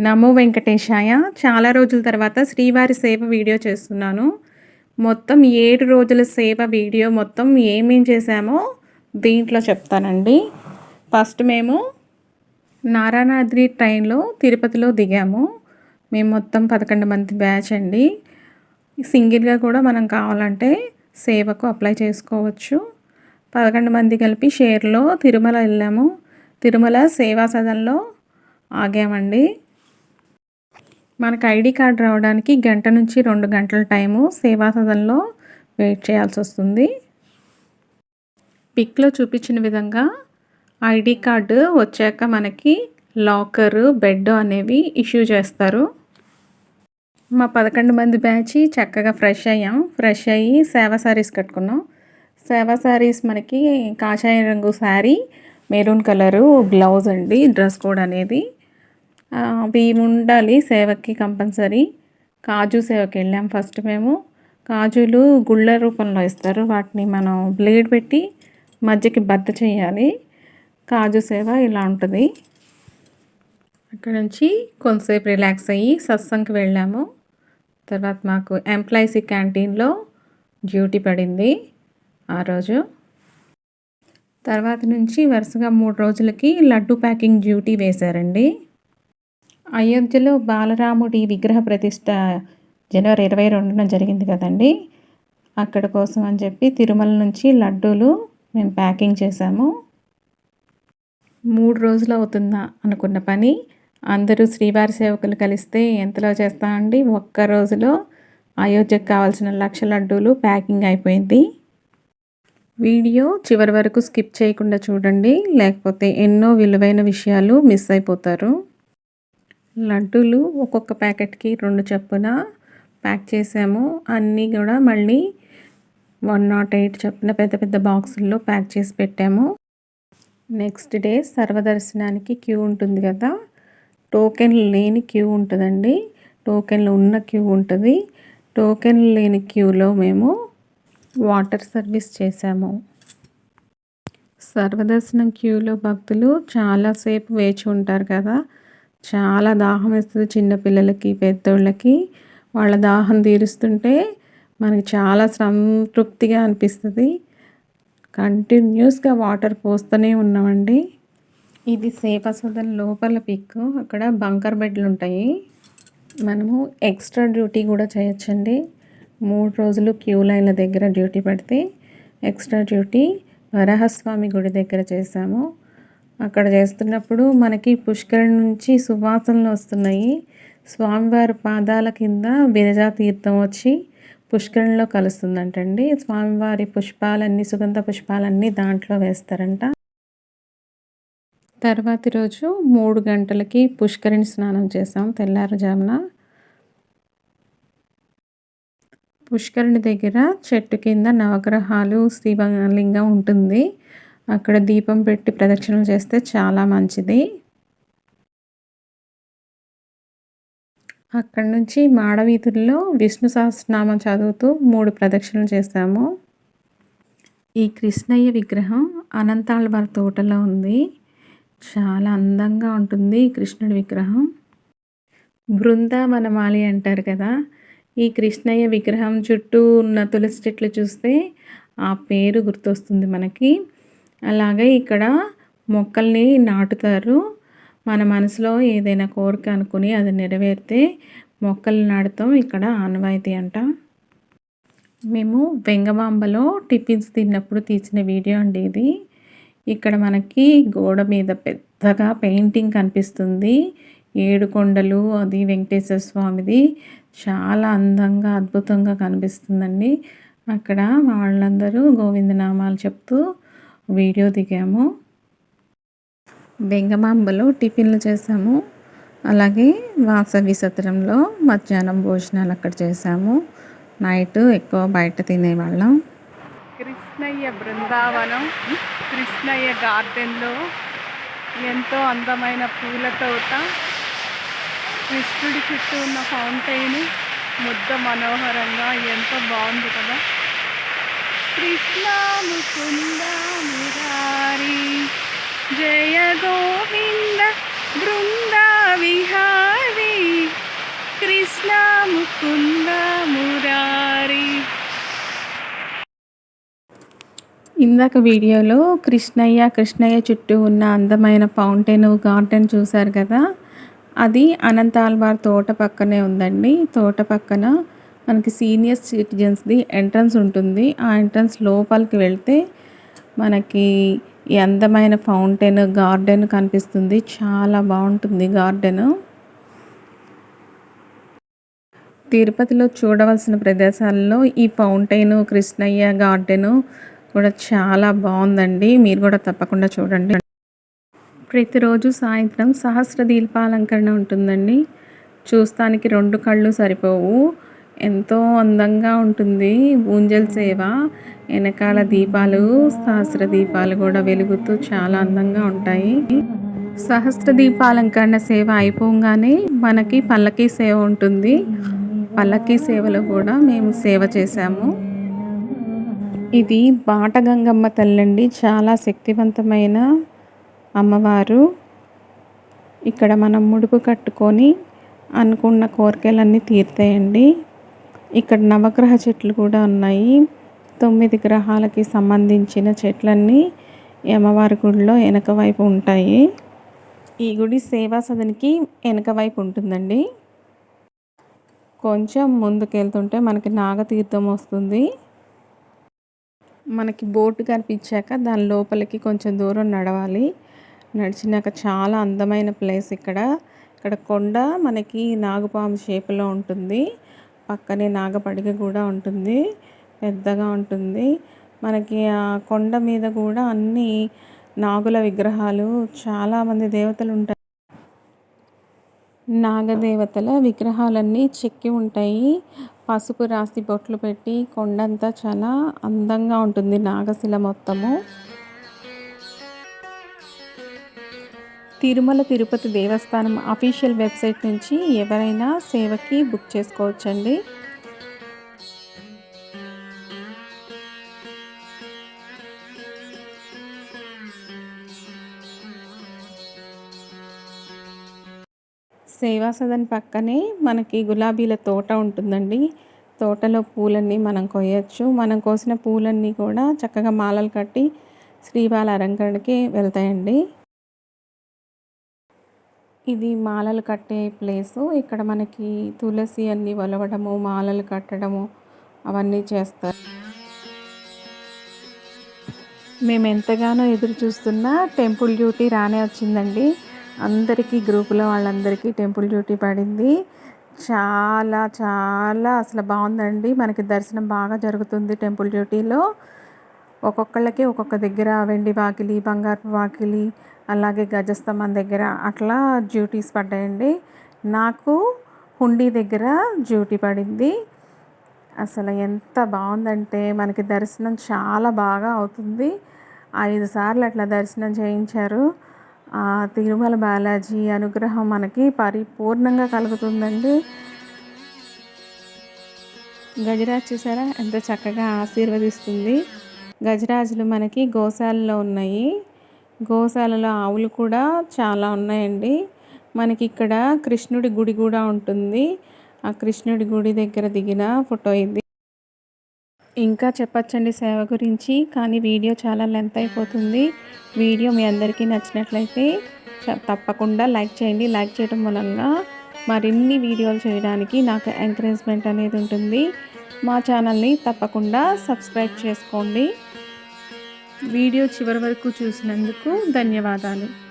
నమో వెంకటేశాయ. చాలా రోజుల తర్వాత శ్రీవారి సేవ వీడియో చేస్తున్నాను. మొత్తం ఏడు రోజుల సేవ వీడియో మొత్తం ఏమేం చేశామో దీంట్లో చెప్తానండి. ఫస్ట్ మేము నారాయణాద్రి ట్రైన్లో తిరుపతిలో దిగాము. మేము మొత్తం పదకొండు మంది బ్యాచ్ అండి. సింగిల్గా కూడా మనం కావాలంటే సేవకు అప్లై చేసుకోవచ్చు. పదకొండు మంది కలిపి షేర్లో తిరుమల వెళ్ళాము. తిరుమల సేవా సదన్లో ఆగామండి. మనకు ఐడి కార్డ్ రావడానికి గంట నుంచి రెండు గంటల టైము సేవా సదన్లో వెయిట్ చేయాల్సి వస్తుంది. పిక్లో చూపించిన విధంగా ఐడి కార్డు వచ్చాక మనకి లాకరు బెడ్ అనేవి ఇష్యూ చేస్తారు. మా పదకొండు మంది బ్యాచ్ చక్కగా ఫ్రెష్ అయ్యాం. ఫ్రెష్ అయ్యి సేవా శారీస్ కట్టుకున్నాం. సేవా శారీస్ మనకి కాషాయ రంగు శారీ మెరూన్ కలరు బ్లౌజ్ అండి డ్రెస్ కోడ్ అనేది. బియ్యం ఉండాలి సేవకి కంపల్సరీ. కాజు సేవకి వెళ్ళాం ఫస్ట్ మేము. కాజులు గుళ్ళ రూపంలో ఇస్తారు. వాటిని మనం బ్లేడ్ పెట్టి మధ్యకి బద్ద చేయాలి. కాజు సేవ ఇలా ఉంటుంది. అక్కడ నుంచి కొంతసేపు రిలాక్స్ అయ్యి సత్సంగ్కి వెళ్ళాము. తర్వాత మాకు ఎంప్లాయీసీ క్యాంటీన్లో డ్యూటీ పడింది ఆ రోజు. తర్వాత నుంచి వరుసగా మూడు రోజులకి లడ్డు ప్యాకింగ్ డ్యూటీ వేశారండి. అయోధ్యలో బాలరాముడి విగ్రహ ప్రతిష్ట జనవరి ఇరవై రెండున జరిగింది కదండి. అక్కడ కోసం అని చెప్పి తిరుమల నుంచి లడ్డూలు మేము ప్యాకింగ్ చేశాము. మూడు రోజులు అవుతుందా అనుకున్న పని. అందరూ శ్రీవారి సేవకులు కలిస్తే ఎంతలో చేస్తామండి ఒక్క రోజులో అయోధ్యకు కావాల్సిన లక్ష లడ్డూలు ప్యాకింగ్ అయిపోయింది. వీడియో చివరి వరకు స్కిప్ చేయకుండా చూడండి. లేకపోతే ఎన్నో విలువైన విషయాలు మిస్ అయిపోతారు. లడ్డూలు ఒక్కొక్క ప్యాకెట్కి రెండు చొప్పున ప్యాక్ చేసాము. అన్నీ కూడా మళ్ళీ వన్ నాట్ ఎయిట్ చొప్పున పెద్ద పెద్ద బాక్సుల్లో ప్యాక్ చేసి పెట్టాము. నెక్స్ట్ డే సర్వదర్శనానికి క్యూ ఉంటుంది కదా? టోకెన్ లేని క్యూ ఉంటుందండి. టోకెన్లు ఉన్న క్యూ ఉంటుంది. టోకెన్ లేని క్యూలో మేము వాటర్ సర్వీస్ చేశాము సర్వదర్శనం క్యూలో భక్తులు చాలాసేపు వేచి ఉంటారు కదా? చాలా దాహం వేస్తుంది చిన్నపిల్లలకి పెద్దోళ్ళకి. వాళ్ళ దాహం తీరుస్తుంటే మనకి చాలా సంతృప్తిగా అనిపిస్తుంది. కంటిన్యూస్గా వాటర్ పోస్తూనే ఉన్నామండి. ఇది సేఫ్ లోపల పిక్. అక్కడ బంకర్ బెడ్లు ఉంటాయి. మనము ఎక్స్ట్రా డ్యూటీ కూడా చేయొచ్చండి. మూడు రోజులు క్యూ లైన్ల దగ్గర డ్యూటీ పెడితే ఎక్స్ట్రా డ్యూటీ వరహస్వామి గుడి దగ్గర చేశాము. అక్కడ చేస్తున్నప్పుడు మనకి పుష్కరం నుంచి సువాసనలు వస్తున్నాయి. స్వామివారి పాదాల కింద బిరజా తీర్థం వచ్చి పుష్కరంలో కలుస్తుందంటండి. స్వామివారి పుష్పాలన్నీ సుగంధ పుష్పాలన్నీ దాంట్లో వేస్తారంట. తర్వాతి రోజు మూడు గంటలకి పుష్కరిణి స్నానం చేసాం తెల్లారుజామున. పుష్కరిణి దగ్గర చెట్టు కింద నవగ్రహాలు శివలింగం ఉంటుంది. అక్కడ దీపం పెట్టి ప్రదక్షిణలు చేస్తే చాలా మంచిది. అక్కడి నుంచి మాడవీధుల్లో విష్ణు సహస్రనామం చదువుతూ మూడు ప్రదక్షిణలు చేశాము. ఈ కృష్ణయ్య విగ్రహం అనంతాళ్ళవారి తోటలో ఉంది. చాలా అందంగా ఉంటుంది కృష్ణుడి విగ్రహం. బృందావనమాలి అంటారు కదా ఈ కృష్ణయ్య విగ్రహం చుట్టూ ఉన్న తులసి చెట్లు చూస్తే ఆ పేరు గుర్తొస్తుంది మనకి. అలాగే ఇక్కడ మొక్కల్ని నాటుతారు. మన మనసులో ఏదైనా కోరిక అనుకుని అది నెరవేరితే మొక్కలు నాటుతాం. ఇక్కడ ఆనవాయితీ అంట. మేము వెంగమాంబలో టిఫిన్స్ తిన్నప్పుడు తీసిన వీడియో అండి ఇది. ఇక్కడ మనకి గోడ మీద పెద్దగా పెయింటింగ్ కనిపిస్తుంది. ఏడు కొండలు అది వెంకటేశ్వర స్వామిది. చాలా అందంగా అద్భుతంగా కనిపిస్తుందండి. అక్కడ వాళ్ళందరూ గోవిందనామాలు చెప్తూ వీడియో దిగాము. బెంగమాంబలో టిఫిన్లు చేసాము. అలాగే వాసవి సత్రంలో మధ్యాహ్నం భోజనాలు అక్కడ చేసాము. నైట్ ఎక్కువ బయట తినేవాళ్ళం. కృష్ణయ్య బృందావనం కృష్ణయ్య గార్డెన్లో ఎంతో అందమైన పూల తోట కృష్ణుడి చుట్టూ ఉన్న ఫౌంటైన్ ముద్ద మనోహరంగా ఎంతో బాగుంది కదా. కృష్ణ ముకుంద జయ గోవింద బృంద విహారి కృష్ణ ముకుంద మురారి. ఇందాక వీడియోలో కృష్ణయ్య కృష్ణయ్య చుట్టూ ఉన్న అందమైన ఫౌంటైన్ గార్డెన్ చూశారు కదా? అది అనంతాల్వార్ తోట పక్కనే ఉందండి. తోట పక్కన మనకి సీనియర్ సిటిజన్స్ది ఎంట్రన్స్ ఉంటుంది. ఆ ఎంట్రన్స్ లోపలికి వెళ్తే మనకి ఈ అందమైన ఫౌంటైన్ గార్డెన్ కనిపిస్తుంది. చాలా బాగుంటుంది గార్డెన్. తిరుపతిలో చూడవలసిన ప్రదేశాల్లో ఈ ఫౌంటైన్ కృష్ణయ్య గార్డెను కూడా చాలా బాగుందండి. మీరు కూడా తప్పకుండా చూడండి. ప్రతిరోజు సాయంత్రం సహస్ర దీపాలంకరణ ఉంటుందండి. చూస్తానికి రెండు కళ్ళు సరిపోవు. ఎంతో అందంగా ఉంటుంది. ఊంజల్ సేవ వెనకాల దీపాలు సహస్ర దీపాలు కూడా వెలుగుతూ చాలా అందంగా ఉంటాయి. సహస్ర దీపాలంకరణ సేవ అయిపోగానే మనకి పల్లకీ సేవ ఉంటుంది. పల్లకీ సేవలో కూడా మేము సేవ చేశాము. ఇది బాటగంగమ్మ తల్లండి. చాలా శక్తివంతమైన అమ్మవారు. ఇక్కడ మనం ముడుపు కట్టుకొని అనుకున్న కోరికలన్నీ తీర్తాయండి. ఇక్కడ నవగ్రహ చెట్లు కూడా ఉన్నాయి. తొమ్మిది గ్రహాలకి సంబంధించిన చెట్లన్నీ అమ్మవారి గుడిలో వెనక వైపు ఉంటాయి. ఈ గుడి సేవా సదనికి వెనక వైపు ఉంటుందండి. కొంచెం ముందుకెళ్తుంటే మనకి నాగతీర్థం వస్తుంది. మనకి బోటు కనిపించాక దాని లోపలికి కొంచెం దూరం నడవాలి. నడిచినాక చాలా అందమైన ప్లేస్ ఇక్కడ. ఇక్కడ కొండ మనకి నాగపాము షేపులో ఉంటుంది. పక్కనే నాగపడిగ కూడా ఉంటుంది. పెద్దగా ఉంటుంది. మనకి ఆ కొండ మీద కూడా అన్ని నాగుల విగ్రహాలు చాలామంది దేవతలు ఉంటాయి. నాగదేవతల విగ్రహాలన్నీ చెక్కి ఉంటాయి. పసుపు రాసి బొట్లు పెట్టి కొండంతా చాలా అందంగా ఉంటుంది నాగశిల మొత్తము. తిరుమల తిరుపతి దేవస్థానం అఫీషియల్ వెబ్సైట్ నుంచి ఎవరైనా సేవకి బుక్ చేసుకోవచ్చండి. సేవా సదన్ పక్కనే మనకి గులాబీల తోట ఉంటుందండి. తోటలో పూలన్నీ మనం కొయ్యచ్చు. మనం కోసిన పూలన్నీ కూడా చక్కగా మాలలు కట్టి శ్రీవాల అలంకరణకి వెళ్తాయండి. ఇది మాలలు కట్టే ప్లేసు. ఇక్కడ మనకి తులసి అన్ని వలవడము మాలలు కట్టడము అవన్నీ చేస్తారు. మేము ఎంతగానో ఎదురు చూస్తున్న టెంపుల్ డ్యూటీ రానే వచ్చిందండి. అందరికీ గ్రూపులో వాళ్ళందరికీ టెంపుల్ డ్యూటీ పడింది. చాలా చాలా అసలు బాగుందండి. మనకి దర్శనం బాగా జరుగుతుంది టెంపుల్ డ్యూటీలో. ఒక్కొక్కళ్ళకి ఒక్కొక్క దగ్గర వెండి వాకిలి బంగారు వాకిలి అలాగే గజస్తంభం దగ్గర అట్లా డ్యూటీస్ పడ్డాయండి. నాకు హుండీ దగ్గర డ్యూటీ పడింది. అసలు ఎంత బాగుందంటే మనకి దర్శనం చాలా బాగా అవుతుంది. ఐదు సార్లు అట్లా దర్శనం చేయించారు. తిరుమల బాలాజీ అనుగ్రహం మనకి పరిపూర్ణంగా కలుగుతుందండి. గజరాజ్ చూసారా? ఎంత చక్కగా ఆశీర్వదిస్తుంది. గజరాజులు మనకి గోశాలలో ఉన్నాయి. గోశాలలో ఆవులు కూడా చాలా ఉన్నాయండి. మనకి ఇక్కడ కృష్ణుడి గుడి కూడా ఉంటుంది. ఆ కృష్ణుడి గుడి దగ్గర దిగిన ఫోటో ఇది. ఇంకా చెప్పచ్చండి సేవ గురించి కానీ వీడియో చాలా లెంత్ అయిపోతుంది. వీడియో మీ అందరికీ నచ్చినట్లయితే తప్పకుండా లైక్ చేయండి. లైక్ చేయడం మూలంగా మరిన్ని వీడియోలు చేయడానికి నాకు ఎంకరేజ్మెంట్ అనేది ఉంటుంది. మా ఛానల్ని తప్పకుండా సబ్స్క్రైబ్ చేసుకోండి. వీడియో చివరి వరకు చూసినందుకు ధన్యవాదాలు.